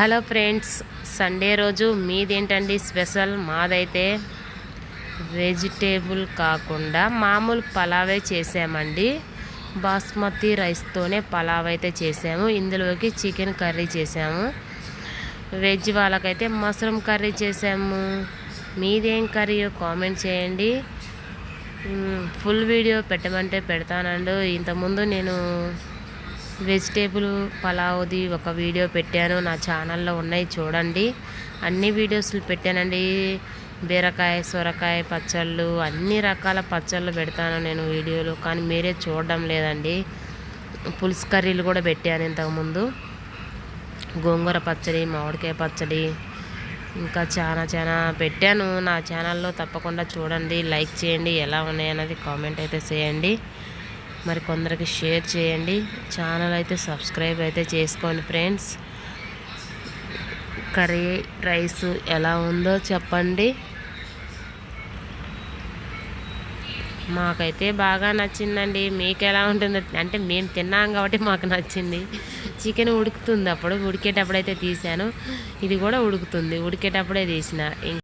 Hello friends Sunday రోజు మీదేంటండి special? మాదైతే vegetable కాకుండా మామూలు పలావే చేసామండి. బాస్మతి రైస్తోనే పలావ్ అయితే చేసాము. ఇందులోకి చికెన్ కర్రీ చేసాము. వెజ్ వాళ్ళకైతే మష్రూమ్ కర్రీ చేసాము. మీదేం కర్రీయో కామెంట్ చేయండి. ఫుల్ వీడియో పెట్టమంటే పెడతానండి. ఇంతకుముందు నేను వెజిటేబుల్ పలావ్ది ఒక వీడియో పెట్టాను నా ఛానల్లో ఉన్నాయి చూడండి. అన్ని వీడియోస్లు పెట్టానండి. బీరకాయ సొరకాయ పచ్చళ్ళు అన్ని రకాల పచ్చళ్ళు పెడతాను నేను వీడియోలు కానీ మీరే చూడడం లేదండి. పులుసు కర్రీలు కూడా పెట్టాను ఇంతకుముందు. గోంగూర పచ్చడి మామిడికాయ పచ్చడి ఇంకా చాలా చాలా పెట్టాను. నా ఛానల్లో తప్పకుండా చూడండి లైక్ చేయండి ఎలా ఉన్నాయన్నది కామెంట్ అయితే చేయండి. మరి కొందరికి షేర్ చేయండి. ఛానల్ అయితే సబ్స్క్రైబ్ అయితే చేసుకోండి ఫ్రెండ్స్ కర్రీ రైస్ ఎలా ఉందో చెప్పండి. మాకైతే బాగా నచ్చిందండి. మీకు ఎలా ఉంటుందో అంటే మేము తిన్నాం కాబట్టి మాకు నచ్చింది. చికెన్ ఉడుకుతుంది అప్పుడు. ఉడికేటప్పుడు అయితే తీసాను. ఇది కూడా ఉడుకుతుంది. ఉడికేటప్పుడే తీసిన.